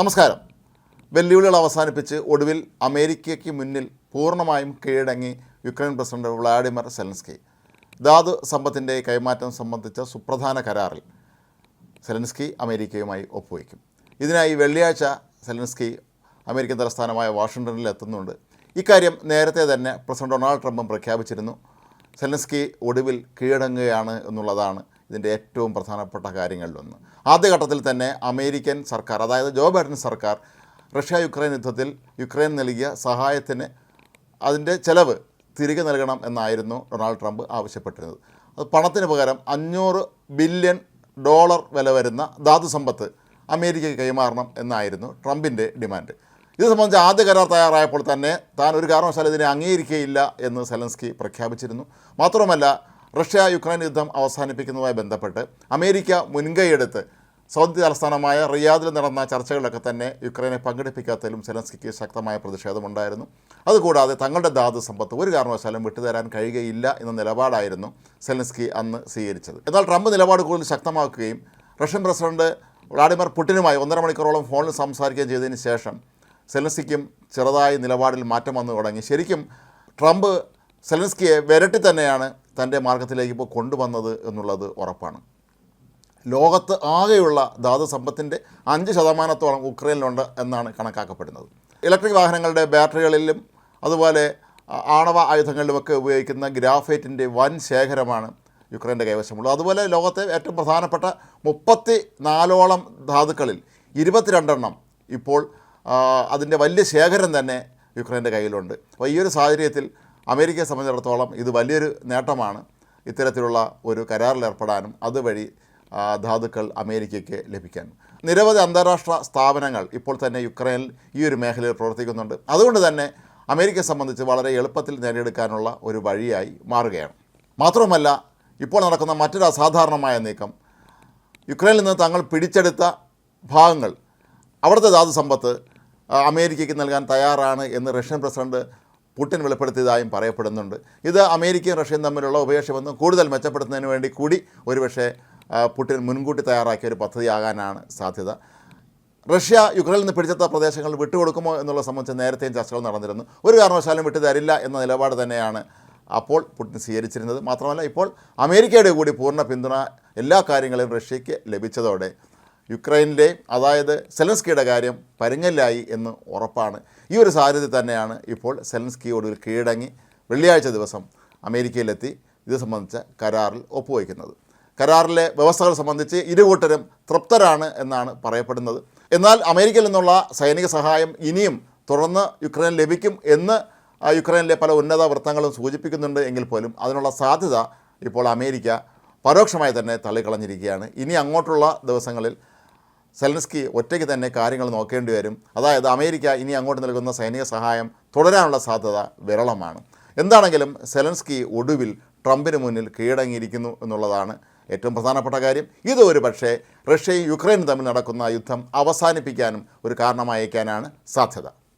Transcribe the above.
നമസ്കാരം. വെല്ലുവിളികൾ അവസാനിപ്പിച്ച് ഒടുവിൽ അമേരിക്കയ്ക്ക് മുന്നിൽ പൂർണമായും കീഴടങ്ങി യുക്രൈൻ പ്രസിഡന്റ് വ്ളാഡിമിർ സെലൻസ്കി. ധാതു സമ്പത്തിന്റെ കൈമാറ്റം സംബന്ധിച്ച സുപ്രധാന കരാറിൽ സെലൻസ്കി അമേരിക്കയുമായി ഒപ്പുവയ്ക്കും. ഇതിനായി വെള്ളിയാഴ്ച സെലൻസ്കി അമേരിക്കൻ തലസ്ഥാനമായ വാഷിങ്ടണിൽ എത്തുന്നുണ്ട്. ഇക്കാര്യം നേരത്തെ തന്നെ പ്രസിഡന്റ് ഡൊണാൾഡ് ട്രംപും പ്രഖ്യാപിച്ചിരുന്നു. സെലൻസ്കി ഒടുവിൽ കീഴടങ്ങുകയാണ് എന്നുള്ളതാണ് ഇതിന്റെ ഏറ്റവും പ്രധാനപ്പെട്ട കാര്യങ്ങളിലൊന്ന്. ആദ്യഘട്ടത്തിൽ തന്നെ അമേരിക്കൻ സർക്കാർ അതായത് ജോ ബൈഡൻ സർക്കാർ റഷ്യ യുക്രൈൻ യുദ്ധത്തിൽ യുക്രൈൻ നൽകിയ സഹായത്തിന് അതിന്റെ ചെലവ് തിരികെ നൽകണം എന്നായിരുന്നു ഡൊണാൾഡ് ട്രംപ് ആവശ്യപ്പെട്ടിരുന്നത്. അത് പണത്തിന് പകരം അഞ്ഞൂറ് ബില്യൺ ഡോളർ വില വരുന്ന ധാതു സമ്പത്ത് അമേരിക്കയ്ക്ക് കൈമാറണം എന്നായിരുന്നു ട്രംപിന്റെ ഡിമാൻഡ്. ഇത് സംബന്ധിച്ച് ആദ്യ കരാർ തയ്യാറായപ്പോൾ തന്നെ താൻ ഒരു കാരണവശാലും ഇതിനെ അംഗീകരിക്കുകയില്ല എന്ന് സെലൻസ്കി പ്രഖ്യാപിച്ചിരുന്നു. മാത്രമല്ല റഷ്യ യുക്രൈൻ യുദ്ധം അവസാനിപ്പിക്കുന്നതുമായി ബന്ധപ്പെട്ട് അമേരിക്ക മുൻകൈയെടുത്ത് സൗദി തലസ്ഥാനമായ റിയാദിൽ നടന്ന ചർച്ചകളിലൊക്കെ തന്നെ യുക്രൈനെ പങ്കെടുപ്പിക്കാത്തതിലും സെലൻസ്കിക്ക് ശക്തമായ പ്രതിഷേധമുണ്ടായിരുന്നു. അതുകൂടാതെ തങ്ങളുടെ ധാതു സമ്പത്ത് ഒരു കാരണവശാലും വിട്ടുതരാൻ കഴിയുകയില്ല എന്ന നിലപാടായിരുന്നു സെലൻസ്കി അന്ന് സ്വീകരിച്ചത്. എന്നാൽ ട്രംപ് നിലപാട് കൂടുതൽ ശക്തമാക്കുകയും റഷ്യൻ പ്രസിഡന്റ് വ്ളാഡിമിർ പുടിനുമായി ഒന്നര മണിക്കൂറോളം ഫോണിൽ സംസാരിക്കുകയും ചെയ്തതിന് ശേഷം സെലൻസ്കിക്കും ചെറുതായി നിലപാടിൽ മാറ്റം വന്നു തുടങ്ങി. ശരിക്കും ട്രംപ് സെലൻസ്കിയെ വിരട്ടി തന്നെയാണ് തന്റെ മാർഗത്തിലേക്ക് ഇപ്പോൾ കൊണ്ടുവന്നത് എന്നുള്ളത് ഉറപ്പാണ്. ലോകത്ത് ആകെയുള്ള ധാതു സമ്പത്തിന്റെ അഞ്ച് ശതമാനത്തോളം ഉക്രൈനിലുണ്ട് എന്നാണ് കണക്കാക്കപ്പെടുന്നത്. ഇലക്ട്രിക് വാഹനങ്ങളുടെ ബാറ്ററികളിലും അതുപോലെ ആണവ ആയുധങ്ങളിലുമൊക്കെ ഉപയോഗിക്കുന്ന ഗ്രാഫൈറ്റിന്റെ വൻ ശേഖരമാണ് യുക്രൈന്റെ കൈവശമുള്ളത്. അതുപോലെ ലോകത്തെ ഏറ്റവും പ്രധാനപ്പെട്ട മുപ്പത്തി നാലോളം ധാതുക്കളിൽ ഇരുപത്തിരണ്ടെണ്ണം ഇപ്പോൾ അതിന്റെ വലിയ ശേഖരം തന്നെ യുക്രൈന്റെ കയ്യിലുണ്ട്. അപ്പോൾ ഈ ഒരു സാഹചര്യത്തിൽ അമേരിക്കയെ സംബന്ധിച്ചിടത്തോളം ഇത് വലിയൊരു നേട്ടമാണ് ഇത്തരത്തിലുള്ള ഒരു കരാറിലേർപ്പെടാനും അതുവഴി ധാതുക്കൾ അമേരിക്കയ്ക്ക് ലഭിക്കാനും നിരവധി അന്താരാഷ്ട്ര സ്ഥാപനങ്ങൾ ഇപ്പോൾ തന്നെ യുക്രൈനിൽ ഈ ഒരു മേഖലയിൽ പ്രവർത്തിക്കുന്നുണ്ട്. അതുകൊണ്ട് തന്നെ അമേരിക്കയെ സംബന്ധിച്ച് വളരെ എളുപ്പത്തിൽ നേടിയെടുക്കാനുള്ള ഒരു വഴിയായി മാറുകയാണ്. മാത്രമല്ല ഇപ്പോൾ നടക്കുന്ന മറ്റൊരു അസാധാരണമായ നീക്കം. യുക്രൈനിൽ നിന്ന് തങ്ങൾ പിടിച്ചെടുത്ത ഭാഗങ്ങൾ അവിടുത്തെ ധാതു സമ്പത്ത് അമേരിക്കയ്ക്ക് നൽകാൻ തയ്യാറാണ് എന്ന് റഷ്യൻ പ്രസിഡന്റ് പുടിൻ വെളിപ്പെടുത്തിയതായും പറയപ്പെടുന്നുണ്ട്. ഇത് അമേരിക്കയും റഷ്യയും തമ്മിലുള്ള ഉഭയകക്ഷി കൂടുതൽ മെച്ചപ്പെടുത്തുന്നതിന് വേണ്ടി കൂടി ഒരുപക്ഷെ പുടിൻ മുൻകൂട്ടി തയ്യാറാക്കിയ ഒരു പദ്ധതിയാകാനാണ് സാധ്യത. റഷ്യ യുക്രൈനിൽ നിന്ന് പിടിച്ചെത്ത പ്രദേശങ്ങൾ വിട്ടുകൊടുക്കുമോ എന്നുള്ള സംബന്ധിച്ച് നേരത്തെയും ചർച്ചകൾ നടന്നിരുന്നു. ഒരു കാരണവശാലും വിട്ടുതരില്ല എന്ന നിലപാട് തന്നെയാണ് അപ്പോൾ പുടിൻ സ്വീകരിച്ചിരുന്നത്. മാത്രമല്ല ഇപ്പോൾ അമേരിക്കയുടെ കൂടി പൂർണ പിന്തുണ എല്ലാ കാര്യങ്ങളും റഷ്യയ്ക്ക് ലഭിച്ചതോടെ യുക്രൈനിലെ അതായത് സെലൻസ്കിയുടെ കാര്യം പരുങ്ങലായി എന്ന് ഉറപ്പാണ്. ഈ ഒരു സാഹചര്യത്തിൽ തന്നെയാണ് ഇപ്പോൾ സെലൻസ്കി ഒടുവിൽ കീഴടങ്ങി വെള്ളിയാഴ്ച ദിവസം അമേരിക്കയിലെത്തി ഇത് സംബന്ധിച്ച കരാറിൽ ഒപ്പുവയ്ക്കുന്നത്. കരാറിലെ വ്യവസ്ഥകൾ സംബന്ധിച്ച് ഇരുകൂട്ടരും തൃപ്തരാണ് എന്നാണ് പറയപ്പെടുന്നത്. എന്നാൽ അമേരിക്കയിൽ നിന്നുള്ള സൈനിക സഹായം ഇനിയും തുടർന്ന് യുക്രൈൻ ലഭിക്കും എന്ന് യുക്രൈനിലെ പല ഉന്നത വൃത്തങ്ങളും സൂചിപ്പിക്കുന്നുണ്ട് എങ്കിൽ പോലും അതിനുള്ള സാധ്യത ഇപ്പോൾ അമേരിക്ക പരോക്ഷമായി തന്നെ തള്ളിക്കളഞ്ഞിരിക്കുകയാണ്. ഇനി അങ്ങോട്ടുള്ള ദിവസങ്ങളിൽ സെലൻസ്കി ഒറ്റയ്ക്ക് തന്നെ കാര്യങ്ങൾ നോക്കേണ്ടി വരും. അതായത് അമേരിക്ക ഇനി അങ്ങോട്ട് നൽകുന്ന സൈനിക സഹായം തുടരാനുള്ള സാധ്യത വിരളമാണ്. എന്താണെങ്കിലും സെലൻസ്കി ഒടുവിൽ ട്രംപിന് മുന്നിൽ കീഴടങ്ങിയിരിക്കുന്നു എന്നുള്ളതാണ് ഏറ്റവും പ്രധാനപ്പെട്ട കാര്യം. ഇത് ഒരു പക്ഷേ റഷ്യയും യുക്രൈനും തമ്മിൽ നടക്കുന്ന യുദ്ധം അവസാനിപ്പിക്കാനും ഒരു കാരണമായേക്കാനാണ് സാധ്യത.